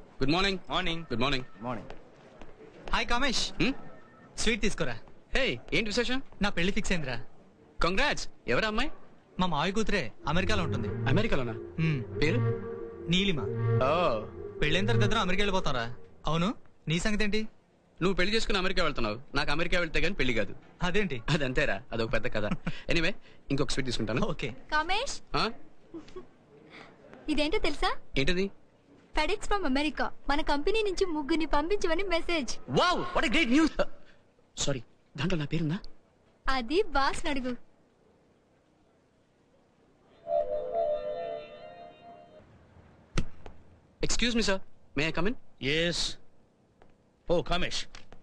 Good morning morning good morning morning hi Kamesh sweet తీసుకురా. Hey ఏంటి విశేషం? నా పెళ్ళి ఫిక్స్ అయిందిరా. కంగ్రాట్స్ ఎవరా అమ్మాయి? మా మావి కూతురే అమెరికాలో ఉంటుంది. అమెరికాలోనా. పేరు? నీలిమ. ఓ. పెళ్ళైన తర్వాత ఇద్దరం అమెరికా వెళ్ళిపోతారా? అవును. నీ సంగతి ఏంటి? నువ్వు పెళ్ళి చేసుకుని అమెరికా వెళ్తున్నావు. నాకు అమెరికా వెళ్తే గానీ పెళ్ళి కాదు. అదేంటి? అది అంతేరా అదొక పెద్ద కథ. ఎనీవే ఇంకొక స్వీట్ తీసుకుంటాను. ఓకే. కామేష్ ఆ? ఇదేంటో తెలుసా? ఏంటిది? ఫెడెక్స్ ఫ్రమ్ అమెరికా మన కంపెనీ నుంచి ముగ్గురిని పంపించమని message wow what great news sorry దాంట్లో నా పేరుందా? అది బాస్ అడుగు. Excuse me sir may I come in Yes. Oh, Kamesh,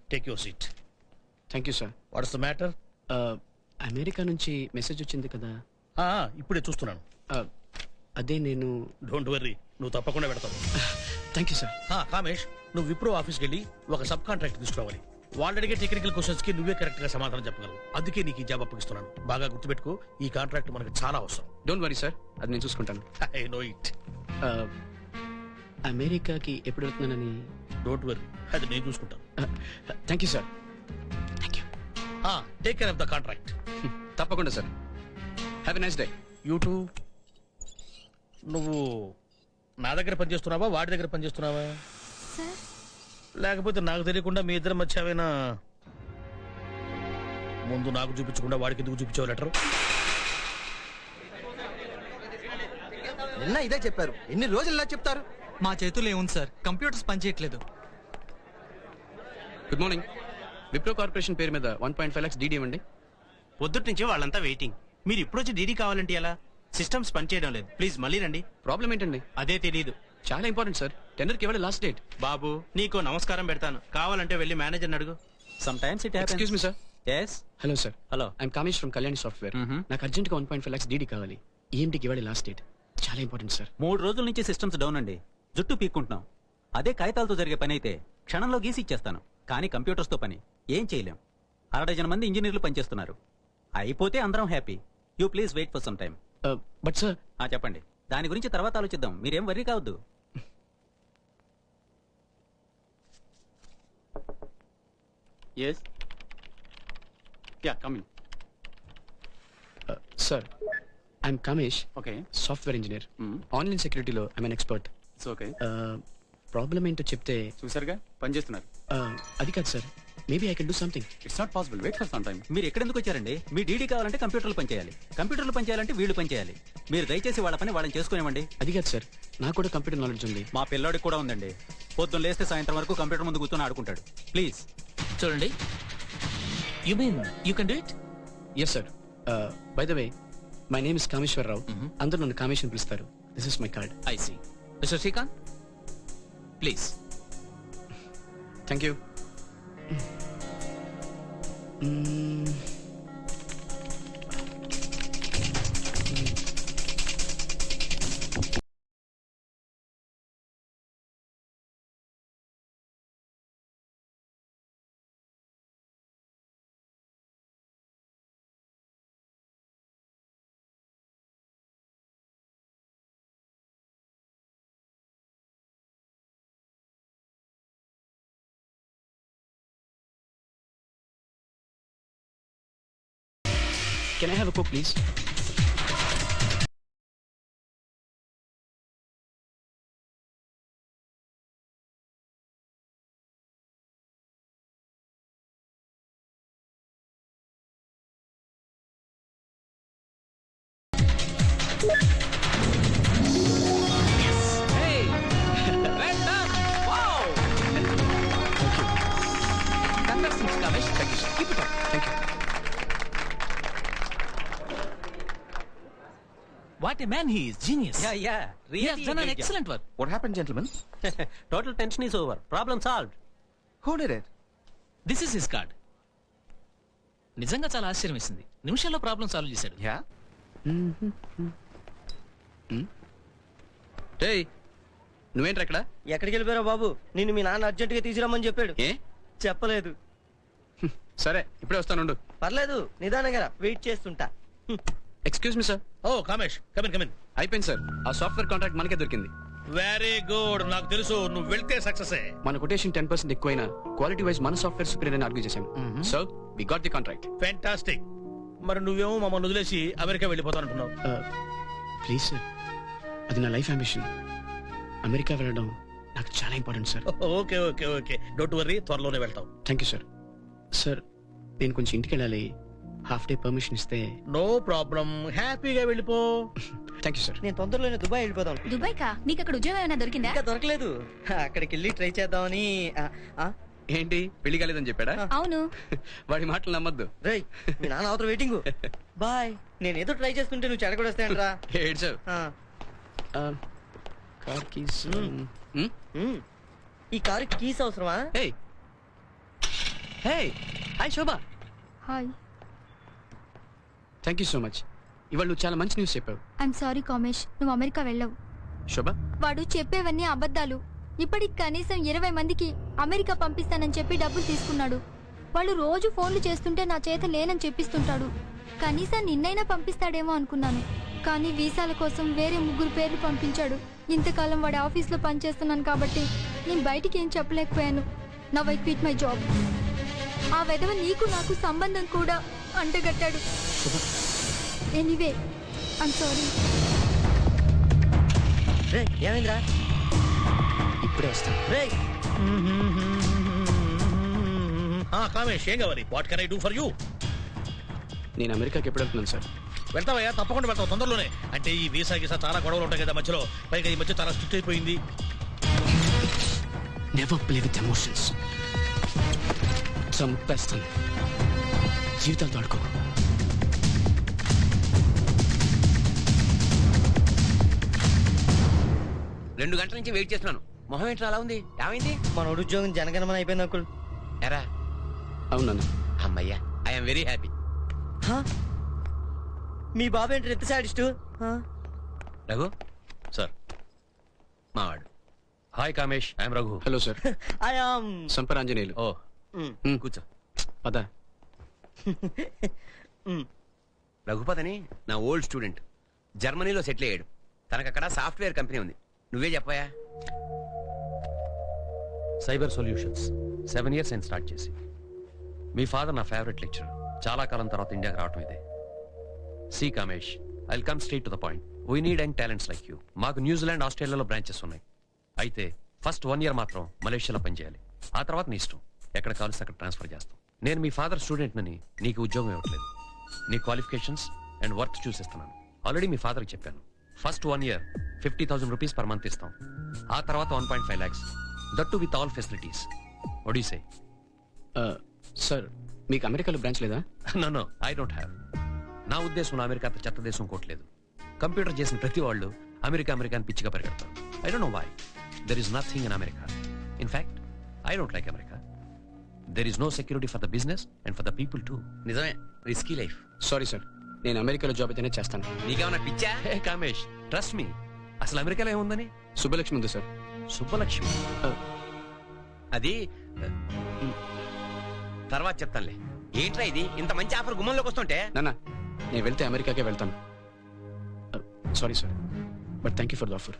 take your seat. Thank you sir What's the matter? America నుంచి మెసేజ్ వచ్చింది కదా. ఆ, ఇప్పుడే చూస్తున్నాను. Uh, అదే నేను డోంట్ వర్రీ నువ్వు తప్పకుండా పెడతావు. థ్యాంక్ యూ సార్ ఆ, కామేష్ నువ్వు విప్రో ఆఫీస్కి వెళ్ళి ఒక సబ్ కాంట్రాక్ట్ తీసుకురావాలి. వాళ్ళు అడిగే టెక్నికల్ క్వశ్చన్స్కి నువ్వే కరెక్ట్గా సమాధానం చెప్పగలవు. అందుకే నీకు ఈ జాబ్ అప్పగిస్తున్నాను. బాగా గుర్తుపెట్టుకో ఈ కాంట్రాక్ట్ మనకు చాలా అవసరం. డోంట్ వరీ సార్ అది నేను చూసుకుంటాను. ఐ నో ఇట్ Uh, అమెరికాకి ఎప్పుడు వెళ్తున్నానని? డోంట్ వరీ అది నేను చూసుకుంటాను. Thank you sir thank you take care of the contract తప్పకుండా sir have a nice day you too నువ్వు నా దగ్గర పనిచేస్తున్నావా? వాడి దగ్గర పనిచేస్తున్నావా? సార్. లేకపోతే నాకు తెలియకుండా మీ ఇద్దరి మధ్య ఏమైనా ముందు నాకు చూపించకుండా వాడికి ఎందుకు చూపించావు లెటర్? నిన్న ఇదే చెప్పారు. ఎన్ని రోజులు ఇలా చెప్తారు? మా చేతుల్లో ఏముంది సార్? కంప్యూటర్స్ పనిచేయట్లేదు. గుడ్ మార్నింగ్ విప్రో కార్పొరేషన్ పేరు మీద one point five lakhs DD ఇవ్వండి. పొద్దుటి నుంచి వాళ్ళంతా వెయిటింగ్ మీరు ఇప్పుడు వచ్చి డీడీ కావాలంటే ఎలా? సిస్టమ్స్ పనిచేయడం లేదు. ప్లీజ్ మళ్ళీ రండి. ప్రాబ్లం ఏంటండి? అదే తెలియదు చాలా ఇంపార్టెంట్ సార్. టెండర్కి ఇవ్వాలి లాస్ట్ డేట్ బాబు నీకు నమస్కారం పెడతాను. కావాలంటే వెళ్ళి మేనేజర్ అడుగు. Sometimes it happens. Excuse me sir Yes. Hello sir Hello. I'm Kamesh from Kalyani software. నాకు one point five lakhs DD కావాలి. ఈఎంటీకి ఇవ్వాలి లాస్ట్ డేట్ చాలా ఇంపార్టెంట్ సార్ మూడు రోజుల నుంచి సిస్టమ్స్ డౌన్ అండి. జుట్టు పీక్కుంటున్నాం. అదే కాగితాలతో జరిగే పని అయితే క్షణంలో గీసి ఇచ్చేస్తాను. కానీ కంప్యూటర్స్తో పని. ఏం చేయలేం. అర డజన్ మంది ఇంజనీర్లు పనిచేస్తున్నారు. అయిపోతే అందరం happy you please wait for some time but sir ఆ చెప్పండి. దాని గురించి తర్వాత ఆలోచిద్దాం. మీరేం వర్రీ కావద్దు. Yes yeah coming sir I'm Kamesh okay software engineer. Online సెక్యూరిటీలో I'm an expert okay problem ఏంటో చెప్తే చూసారుగా పని చేస్తున్నారు. uh, అది కాదు sir maybe I can do something it's not possible wait for some time మీరు ఎక్కడెందుకు వచ్చారండి? మీ డీడీ కావాలంటే కంప్యూటర్లు పనిచేయాలి. కంప్యూటర్లు పనిచేయాలంటే వీళ్ళు పనిచేయాలి. మీరు దయచేసి వాళ్ళ పని వాళ్ళని చేసుకునేవ్వండి. అది కాదు సార్. నాకు కూడా కంప్యూటర్ నాలెడ్జ్ ఉంది. మా పిల్లోడికి కూడా ఉందండి. పొద్దున్న లేస్తే సాయంత్రం వరకు కంప్యూటర్ ముందు కూర్చొని ఆడుకుంటాడు. ప్లీజ్ చూడండి. You mean you can do it yes sir by the way my name is Kameswara Rao అందరూ నన్ను కామేశ్వరం పిలుస్తారు. This is my card I see mister Srikanth please thank you 嗯。嗯。can I have a coke please what a man he is genius yeah yeah he has done an excellent work. What happen gentlemen total tension is over problem solved who did it this is his card నిజంగా చాలా ఆశ్చర్యం వేసింది. నిమిషాల్లో problem solve చేశాడు. యా రే నువ్వేంట్రా ఇక్కడ? ఎక్కడికి వెళ్ళిపోయారా బాబు? నిన్ను మీ నాన్న అర్జెంట్గా తీసుకురమ్మని చెప్పాడు. ఏ? చెప్పలేదు. సరే ఇప్పుడే వస్తానుండు. పర్లేదు. నిదానంగా వెయిట్ చేస్తుంటా. Excuse me sir oh Kamesh come in come in అయిపోయింది సార్ ఆ సాఫ్ట్వేర్ కాంట్రాక్ట్ మనకే దొరికింది. వెరీ గుడ్ నాకు తెలుసు నువ్వు వెళ్తే సక్సెస్ మన కొటేషన్ టెన్ పర్సెంట్ ఎక్కువైనా క్వాలిటీ వైజ్ మన సాఫ్ట్వేర్ సుపీరియర్ అని ఆర్గ్యూ చేశాం so we got the contract fantastic మరి నువ్వేమో మమ్మల్ని వదిలేసి అమెరికా వెళ్ళిపోతాను అనుకున్నావు ప్లీజ్ సార్ అది నా లైఫ్ అంబిషన్ అమెరికా వెళ్ళడం నాకు చాలా important sir okay okay okay. Don't worry త్వరలోనే వెళ్తాం. థ్యాంక్ యూ సార్ సార్ నేను కొంచెం ఇంటికి వెళ్ళాలి. హాఫ్ డే పర్మిషన్ ఇస్తే నో ప్రాబ్లం. హ్యాపీగా వెళ్ళిపో. Thank you sir. నేను తొందరలోనే దుబాయ్ వెళ్ళిపోదాం. దుబాయ్ కా నీకు అక్కడ ఉద్యోగం ఏమైనా దొరికిందా? ఇంకా దొరకలేదు. అక్కడికి వెళ్ళి ట్రై చేద్దామని ఆ, ఆ, ఏంటి? పెళ్ళి కాలేదని చెప్పాడా? అవును. వాడి మాటలు నమ్మద్దు. రేయ్ మీ నాన్న అవతల వెయిటింగ్. బాయ్. నేను ఏదో ట్రై చేస్తుంటే నువ్వు చెడగొడేస్తాయంట్రా ఏడ్చావు కార్ కీస్ ఈ కారు కీస్ అవసరమా? Hey hey hi Shobha. Hi. Thank you so much ఇవాళ నువ్వు చాలా మంచి న్యూస్ చెప్పావు. I'm sorry Kamesh. నువ్వు అమెరికా వెళ్ళవు. శోభా? వాడు చెప్పేవన్నీ అబద్ధాలు. ఇప్పటికి కనీసం ఇరవై మందికి అమెరికా పంపిస్తానని చెప్పి డబ్బులు తీసుకున్నాడు. వాళ్ళు రోజు ఫోన్లు చేస్తుంటే నా చేత లేనని చెప్పిస్తుంటాడు. కనీసం నిన్నైనా పంపిస్తాడేమో అనుకున్నాను. కానీ వీసాల కోసం వేరే ముగ్గురు పేర్లు పంపించాడు. ఇంతకాలం వాడి ఆఫీస్లో పనిచేస్తున్నాను కాబట్టి నేను బయటికి ఏం చెప్పలేకపోయాను. నా వై క్విట్ మై జాబ్ ఆ వెధవ నీకు నాకు సంబంధం కూడా అంటగట్టాడు. ఎనీవే ఐమ్ సారీ రే ఏమైందిరా? ఇప్పుడే వస్తాను రే కామేష్ ఏం కావాలి? What can I do for you నేను అమెరికాకి ఎప్పుడు వెళ్తున్నాను సార్? వెళ్తావయ్యా? తప్పకుండా వెళ్తావు తొందరలోనే. అంటే ఈ వీసా గీసా చాలా గొడవలు ఉంటాయి కదా మధ్యలో. పైగా ఈ మధ్య చాలా స్ట్రిక్ట్ అయిపోయింది. నెవర్ ప్లే విత్ ఎమోషన్స్ చంపేస్తాను. జీవితాలతో ఆడుకో. రెండు గంటల నుంచి వెయిట్ చేస్తున్నాను. మొహం ఏంట్రా అలా ఉంది? ఏమైంది? మన ఉద్యోగం జనగణమన అయిపోయింది అంకుల్. ఎరా? అవునన్నా. అమ్మయ్యా ఐఎమ్ వెరీ హ్యాపీ హా? మీ బాబు ఏంటి ఎంత సాడిస్టు? రఘు? సార్. మావాడు. Hi Kamesh I'm Raghu. Hello sir. I am Samparanjaneyulu ఓ. హ్మ్, కూర్చో. పద. రఘుపదని నా ఓల్డ్ స్టూడెంట్. జర్మనీలో సెటిల్ అయ్యాడు. తనకు అక్కడ సాఫ్ట్వేర్ కంపెనీ ఉంది. నువ్వే చెప్పాయా? సైబర్ సొల్యూషన్స్ సెవెన్ ఇయర్స్ నేను స్టార్ట్ చేసి. మీ ఫాదర్ నా ఫేవరెట్ లెక్చర్ చాలా కాలం తర్వాత ఇండియాకి రావటం ఇదే. See Kamesh I come straight to the point we need and talents like you మాకు న్యూజిలాండ్ ఆస్ట్రేలియాలో బ్రాంచెస్ ఉన్నాయి. అయితే ఫస్ట్ వన్ ఇయర్ మాత్రం మలేషియాలో పనిచేయాలి. ఆ తర్వాత నీ ఇష్టం. ఎక్కడ కావాల్సి అక్కడ ట్రాన్స్ఫర్ చేస్తాం. నేను మీ ఫాదర్ స్టూడెంట్నని నీకు ఉద్యోగం ఇవ్వట్లేదు. నీ క్వాలిఫికేషన్స్ అండ్ వర్క్ చూసిస్తున్నాను. ఆల్రెడీ మీ ఫాదర్కి చెప్పాను. First one year fifty thousand rupees per month ఇస్తాం. ఆ తర్వాత one point five lakhs. That too with all facilities. ఒడిసే sir మీకు అమెరికాలో బ్రాంచ్ లేదా? No no I don't have నా ఉద్దేశం అమెరికా అంత చెత్త దేశం కోట్లేదు కంప్యూటర్ చేసిన ప్రతి వాళ్ళు అమెరికా అమెరికా అని పిచ్చిగా పరిగెడతారు. I don't know why there is nothing in America in fact I don't like America there is no security for the business and for the people too నిజమే. Risky life sorry sir నేను అమెరికాలో job అయితేనే చేస్తాను. నీకేమన్నా పిచ్చా? హే Kamesh trust me అసలు అమెరికాలో ఏముందని? శుభలక్ష్మి ఉంది సార్. సుబ్బలక్ష్మి? అది తర్వాత చెప్తానులే. ఏంట్రా ఇది? ఇంత మంచి ఆఫర్ గుమ్మంలోకి వస్తుంటే? నాన్న నేను వెళ్తే అమెరికాకే వెళ్తాను. Sorry sir. But thank you for the offer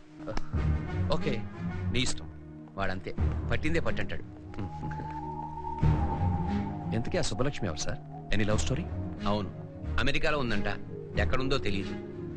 okay. నీ ఇష్టం. వాడంతే. పట్టిందే పట్టంటాడు ఎంతకీ ఆ సుబ్బలక్ష్మి ఎవరు సార్? ఎనీ లవ్ స్టోరీ అవును. అమెరికాలో ఉందంట. ఎక్కడుందో తెలియదు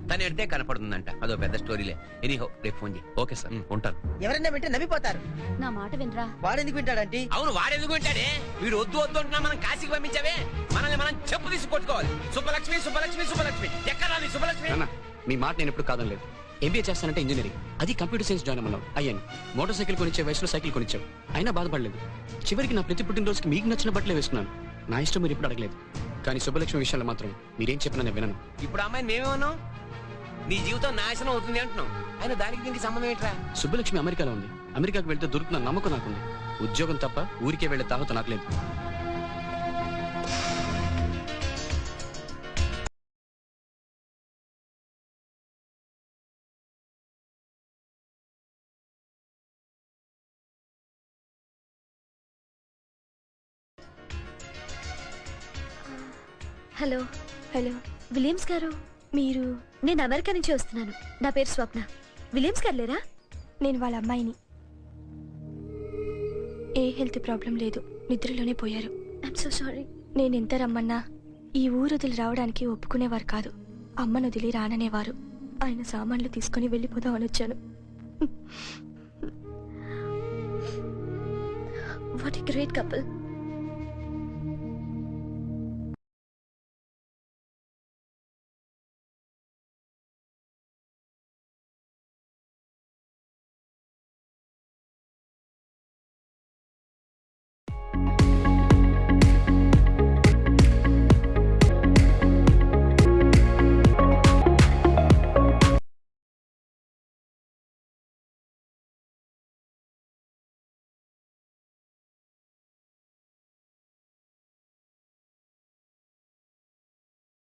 తను ఎడితే కనపడుతుందంట. అదో పెద్ద స్టోరీలే. ఎనీహో రేపు ఫోన్ చేయి. Okay sir. ఉంటాను. ఎవరైనా వింటే నవ్విపోతారు. నా మాట వినరా? వాడెందుకు వింటాడంటే అవును వాడెందుకు వింటాడే? వీడు వద్దు వద్దు అంటున్నా మనం కాశీకి పంపించావే మనల్ని మనం చెప్పు తీసి కొట్టుకోవాలి. సుబ్బలక్ష్మి సుబ్బలక్ష్మి సుబ్బలక్ష్మి. ఎక్కడ నీ సుబ్బలక్ష్మి? నాన్న మీ మాట నేను ఎప్పుడు కాదని లేదు. ఎంబీఏ చేస్తానంటే ఇంజనీరింగ్ అది కంప్యూటర్ సైన్స్ జాయిన్ అమ్మన్నావు. అయ్యాను. మోటార్ సైకిల్ కొనిచ్చే వయసులో సైకిల్ కొనిచ్చావు. అయినా బాధపడలేదు. చివరికి నా ప్రతి పుట్టినరోజుకి మీకు నచ్చిన బట్టలే వేసుకున్నాను. నా ఇష్టం మీరు ఇప్పుడు అడగలేదు. కానీ శుభలక్ష్మి విషయంలో మాత్రం మీరేం చెప్పినా నేను వినను. ఇప్పుడు అమ్మాయిని మేమేమన్నాం? నీ జీవితం నాశనం అవుతుంది అంటున్నాం. ఆయన దానికి దీనికి సంబంధం ఏంట్రా? సుబ్బలక్ష్మి అమెరికాలో ఉంది. అమెరికాకు వెళ్తే దొరుకుతున్న నమ్మకం నాకుంది. ఉద్యోగం తప్ప ఊరికే వెళ్ళే తాహత నాకు లేదు. హలో. హలో. విలియమ్స్ గారు మీరు నేను అమెరికా నుంచి వస్తున్నాను. నా పేరు స్వప్న. విలియమ్స్ గారు లేరా? నేను వాళ్ళ అమ్మాయిని. ఏ హెల్త్ ప్రాబ్లం లేదు నిద్రలోనే పోయారు. ఐఎమ్ సో సారీ నేను ఎంత రమ్మన్నా ఈ ఊరు వదిలి రావడానికి ఒప్పుకునేవారు కాదు. అమ్మను వదిలి రాననేవారు. ఆయన సామాన్లు తీసుకుని వెళ్ళిపోదామని వచ్చాను. What great couple